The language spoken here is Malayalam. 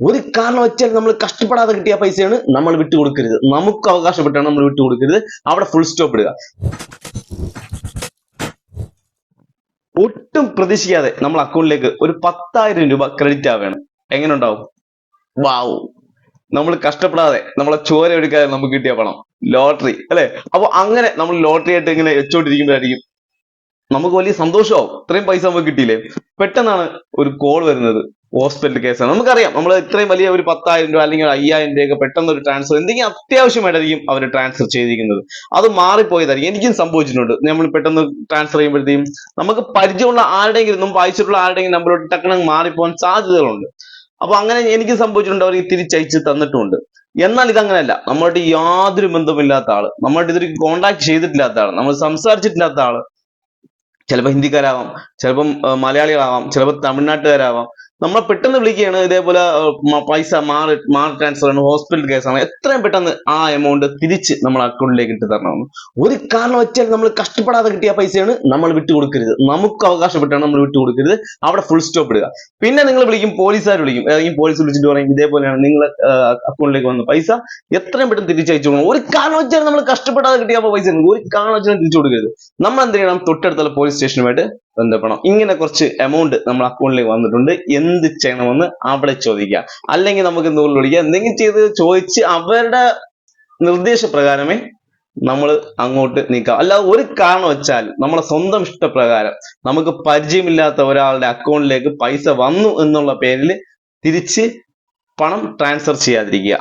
ഒരു കാരണം വെച്ചാൽ നമ്മൾ കഷ്ടപ്പെടാതെ കിട്ടിയ പൈസയാണ് നമ്മൾ വിട്ടുകൊടുക്കരുത് നമുക്ക് അവകാശപ്പെട്ടാണ് നമ്മൾ വിട്ടുകൊടുക്കരുത് അവിടെ ഫുൾ സ്റ്റോപ്പ് ഇടുക. ഒട്ടും പ്രതീക്ഷിക്കാതെ നമ്മൾ അക്കൗണ്ടിലേക്ക് ഒരു പത്തായിരം രൂപ ക്രെഡിറ്റ് ആവുകയാണ് എങ്ങനെ ഉണ്ടാവും? വാവ്. നമ്മൾ കഷ്ടപ്പെടാതെ നമ്മളെ ചോര എടുക്കാതെ നമുക്ക് കിട്ടിയ പണം. ലോട്ടറി. അല്ലെ? അപ്പൊ അങ്ങനെ നമ്മൾ ലോട്ടറി ആയിട്ട് ഇങ്ങനെ വെച്ചോണ്ടിരിക്കുമ്പോഴായിരിക്കും നമുക്ക് വലിയ സന്തോഷമാവും. ഇത്രയും പൈസ നമുക്ക് കിട്ടിയില്ലേ? പെട്ടെന്നാണ് ഒരു കോൾ വരുന്നത്. ഹോസ്പിറ്റൽ കേസാണ് നമുക്കറിയാം നമ്മൾ ഇത്രയും വലിയ ഒരു പത്തായിരം രൂപ അല്ലെങ്കിൽ അയ്യായിരം രൂപയൊക്കെ പെട്ടെന്ന് ഒരു ട്രാൻസ്ഫർ എന്തെങ്കിലും അത്യാവശ്യമായിട്ടായിരിക്കും അവർ ട്രാൻസ്ഫർ ചെയ്തിരിക്കുന്നത്. അത് മാറിപ്പോയതായിരിക്കും. എനിക്കും സംഭവിച്ചിട്ടുണ്ട്. നമ്മൾ പെട്ടെന്ന് ട്രാൻസ്ഫർ ചെയ്യുമ്പോഴത്തേക്കും നമുക്ക് പരിചയമുള്ള ആരുടെയെങ്കിലും മുമ്പ് അയച്ചിട്ടുള്ള ആരുടെയെങ്കിലും നമ്പറോട്ട് ടക്കണ മാറിപ്പോകാൻ സാധ്യതകളുണ്ട്. അപ്പൊ അങ്ങനെ എനിക്ക് സംഭവിച്ചിട്ടുണ്ട്. അവർ തിരിച്ചയച്ച് തന്നിട്ടുണ്ട്. എന്നാൽ ഇതങ്ങനെയല്ല നമ്മളുടെ യാതൊരു ബന്ധമില്ലാത്ത ആൾ. നമ്മളുടെ ഇതൊരു കോണ്ടാക്ട് ചെയ്തിട്ടില്ലാത്ത ആൾ. നമ്മൾ സംസാരിച്ചിട്ടില്ലാത്ത ആൾ. ചിലപ്പോൾ ഹിന്ദിക്കാരാവാം ചിലപ്പം മലയാളികളാവാം ചിലപ്പോൾ തമിഴ്നാട്ടുകാരാവാം. നമ്മളെ പെട്ടെന്ന് വിളിക്കുകയാണ് ഇതേപോലെ പൈസ മാറി മാറി ട്രാൻസ്ഫർ ആണ് ഹോസ്പിറ്റൽ കേസാണ് എത്രയും പെട്ടെന്ന് ആ എമൗണ്ട് തിരിച്ച് നമ്മൾ അക്കൗണ്ടിലേക്ക് ഇട്ട് തരണമെന്ന് ഒരു കാരണം വെച്ചാൽ നമ്മൾ കഷ്ടപ്പെടാതെ കിട്ടിയ പൈസയാണ് നമ്മൾ വിട്ടു കൊടുക്കരുത്. നമുക്ക് അവകാശപ്പെട്ടാണ് നമ്മൾ വിട്ടു കൊടുക്കരുത്. അവിടെ ഫുൾ സ്റ്റോപ്പ് ഇടുക. പിന്നെ നിങ്ങൾ വിളിക്കും പോലീസുകാർ വിളിക്കും. ഏതെങ്കിലും പോലീസ് വിളിച്ചിട്ട് പറയും ഇതേപോലെയാണ് നിങ്ങൾ അക്കൗണ്ടിലേക്ക് വന്ന പൈസ. എത്രയും പെട്ടെന്ന് തിരിച്ചയച്ചു കൊടുക്കണം. ഒരു കാരണം വെച്ചാൽ നമ്മൾ കഷ്ടപ്പെടാതെ കിട്ടിയ പൈസ ഒരു കാരണം വെച്ചാൽ തിരിച്ചു കൊടുക്കരുത്. നമ്മൾ എന്ത് ചെയ്യണം? തൊട്ടടുത്തുള്ള പോലീസ് സ്റ്റേഷനുമായിട്ട് ബന്ധപ്പെടണം. ഇങ്ങനെ കുറച്ച് എമൗണ്ട് നമ്മൾ അക്കൗണ്ടിലേക്ക് വന്നിട്ടുണ്ട്. എന്ത് ചെയ്യണമെന്ന് അവിടെ ചോദിക്കുക അല്ലെങ്കിൽ നമുക്ക് എന്തുകൊണ്ട് വിളിക്കുക എന്തെങ്കിലും ചെയ്ത് ചോദിച്ച് അവരുടെ നിർദ്ദേശപ്രകാരമേ നമ്മൾ അങ്ങോട്ട് നീക്കാം. അല്ലാതെ ഒരു കാരണം വെച്ചാൽ നമ്മളെ സ്വന്തം ഇഷ്ടപ്രകാരം നമുക്ക് പരിചയമില്ലാത്ത ഒരാളുടെ അക്കൗണ്ടിലേക്ക് പൈസ വന്നു എന്നുള്ള പേരിൽ തിരിച്ച് പണം ട്രാൻസ്ഫർ ചെയ്യാതിരിക്കുക.